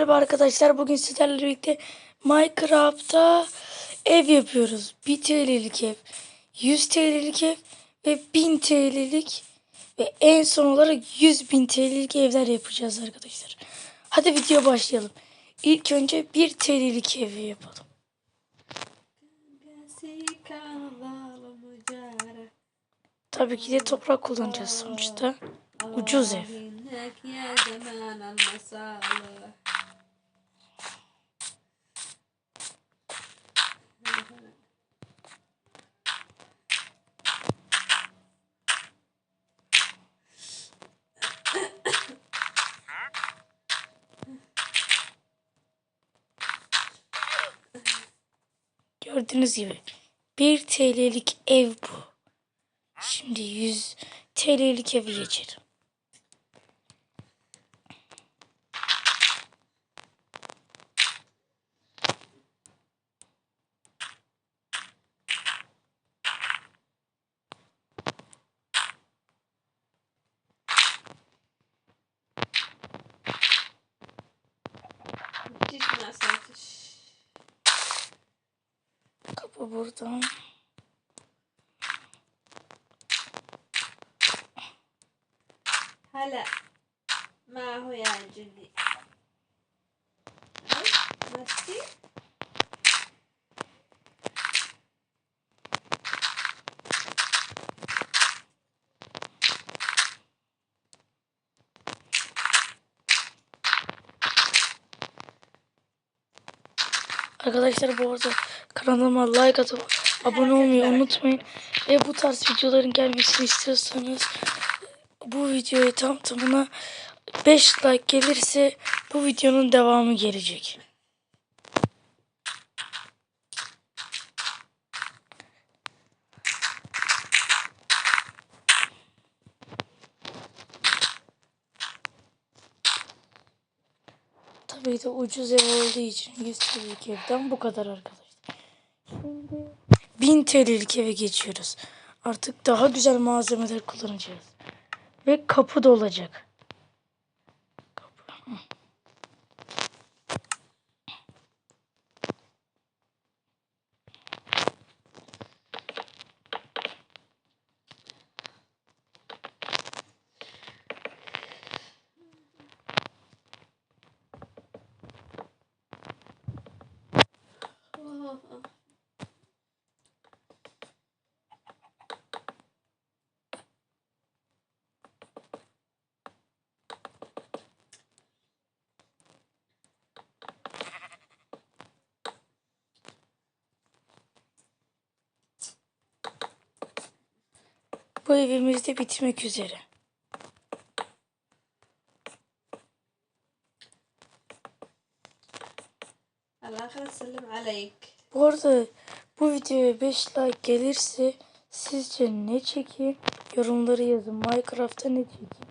Merhaba arkadaşlar bugün sizlerle birlikte Minecraft'ta ev yapıyoruz. 1 TL'lik ev, 100 TL'lik ev ve 1000 TL'lik ve en son olarak 100 bin TL'lik evler yapacağız arkadaşlar. Hadi video başlayalım. İlk önce 1 TL'lik evi yapalım. Tabii ki de toprak kullanacağız sonuçta. Ucuz ev. Gördüğünüz gibi 1 TL'lik ev bu. Şimdi 100 TL'lik evi geçelim. Kapı buradan. هلا ما هو يعجبني ماشي Arkadaşlar bu arada kanalıma like atıp abone olmayı unutmayın. Ve bu tarz videoların gelmesini istiyorsanız bu videoya tam tamına 5 like gelirse bu videonun devamı gelecek. Tabii de ucuz ev olduğu için 100 TL'lik evden bu kadar arkadaşlar. Şimdi 1000 TL'lik eve geçiyoruz. Artık daha güzel malzemeler kullanacağız. Ve kapı da olacak. Kapı. Hı. görevimiz de bitmek üzere. Bu arada bu videoya 5 like gelirse sizce ne çekeyim? Yorumları yazın. Minecraft'ta ne çekeyim?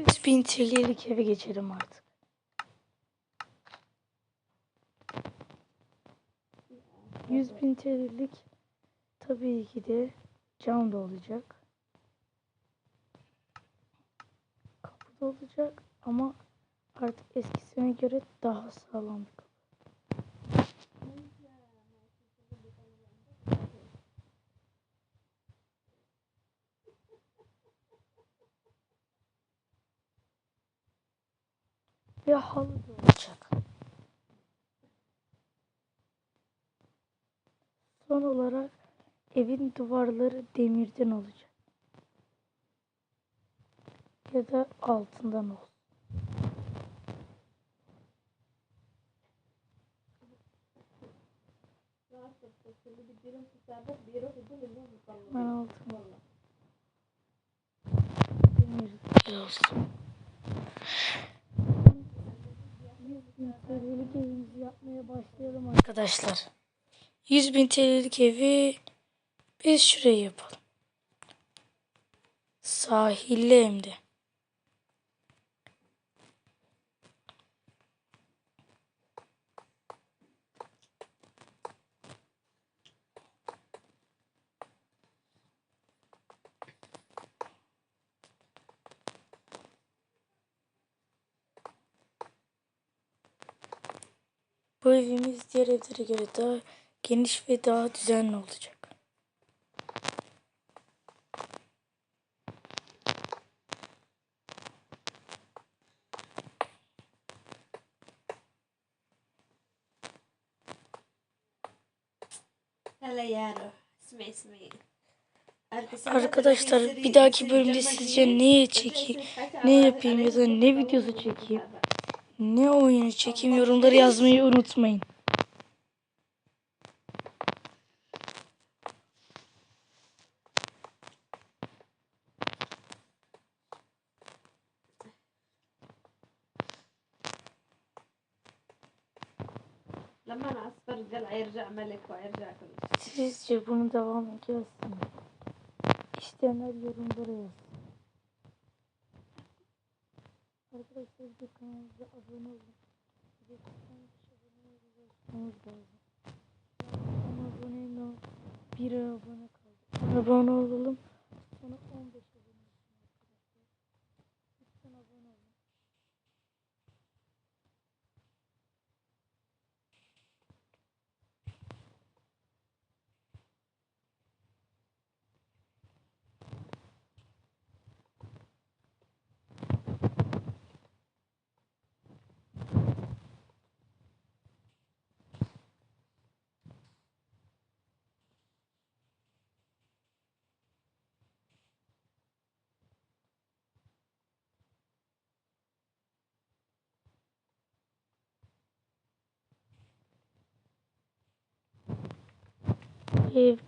100 bin TL'lik eve geçelim artık. Yüz bin TL'lik tabii ki de cam da olacak. Kapı da olacak ama artık eskisine göre daha sağlam bir kapı. Ve halı da olacak. Son olarak evin duvarları demirden olacak. Ya da altından olsun. Ben altından. güzel olsun. 100 bin TL'lik evimizi yapmaya başlayalım arkadaşlar. 100 bin TL'lik evi biz şuraya yapalım. Sahilli hem de. Bu evimiz diğer evlere göre daha geniş ve daha düzenli olacak. Arkadaşlar bir dahaki bölümde sizce neye çekeyim, ne yapayım ya da ne videosu çekeyim, ne oyunu çekeyim? Yorumları yazmayı unutmayın. koyabilir Sizce bunu devam ediyorsun. İsteyenler yorumlara yazın. Arkadaşlar bir kanalımıza abone olun. Bir kanalımıza abone olun. Bir abone kaldı. Abone olalım. Sonra 15 Ev.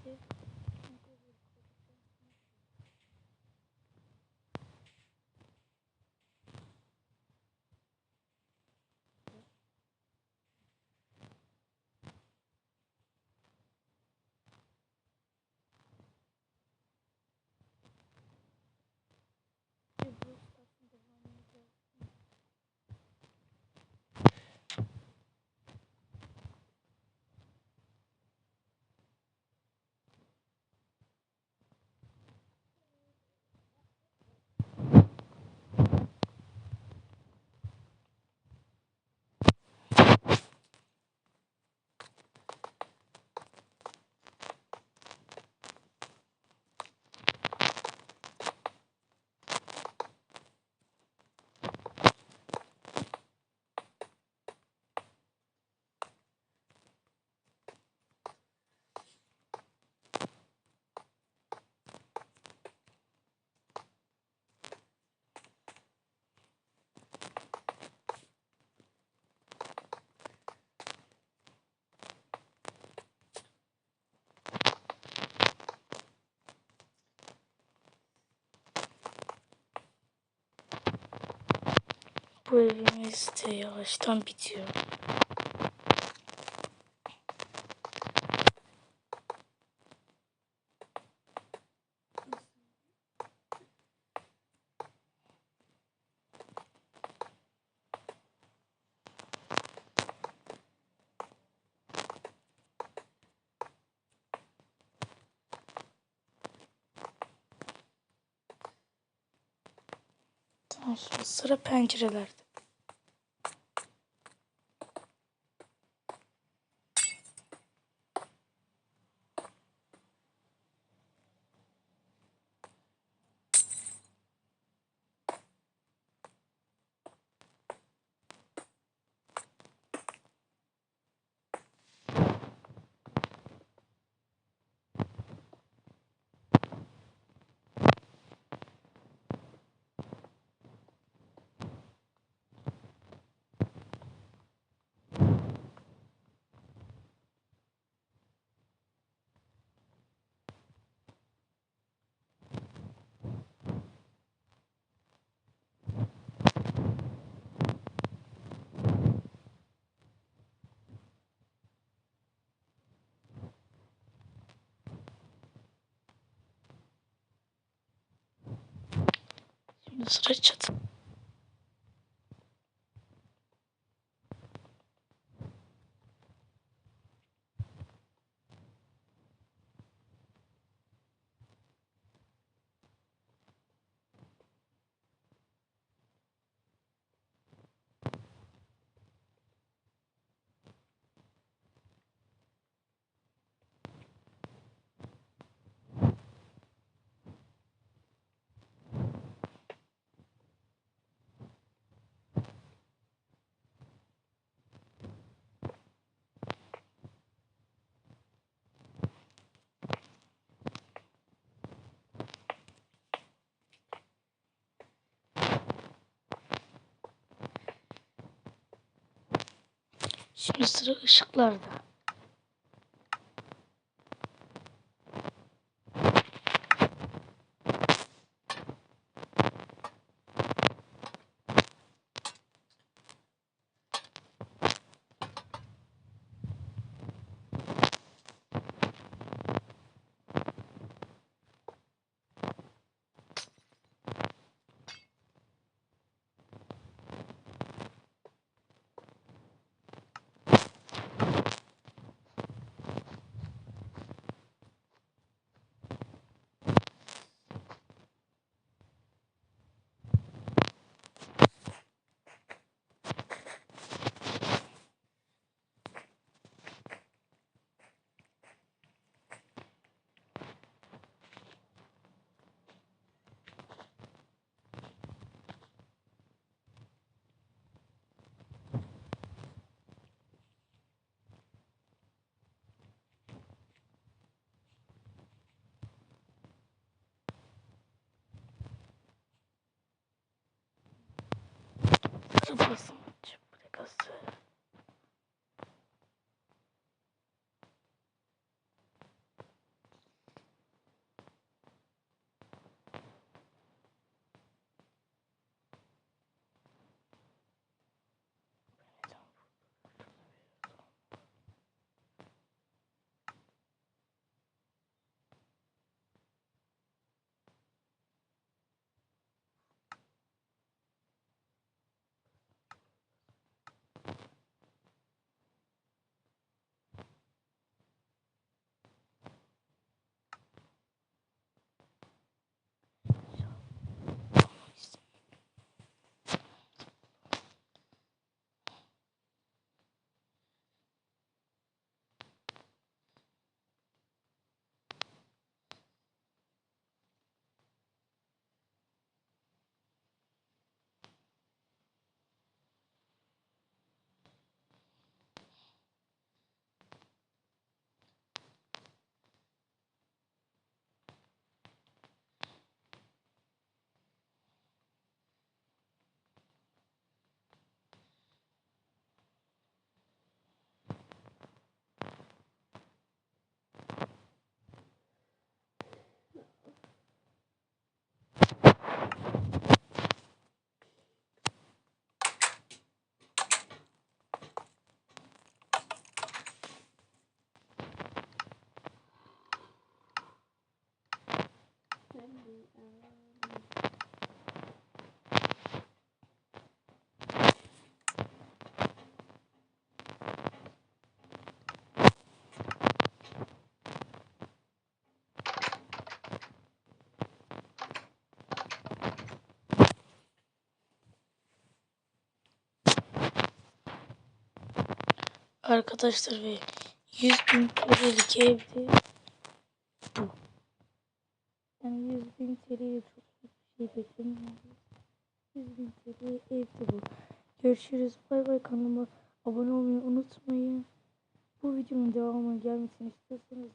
Bu evimiz de yavaştan bitiyor. Şimdi sıra pencerelerde. Şimdi sıra Şimdi sıra ışıklarda. octopus. Arkadaşlar ve 100 bin TL'lik evde bu. Yani 100 bin TL'ye çok bir şey beklemiyorum. 100 bin TL evde bu. Görüşürüz. Bay bay kanalıma abone olmayı unutmayın. Bu videonun devamı gelmesini istiyorsanız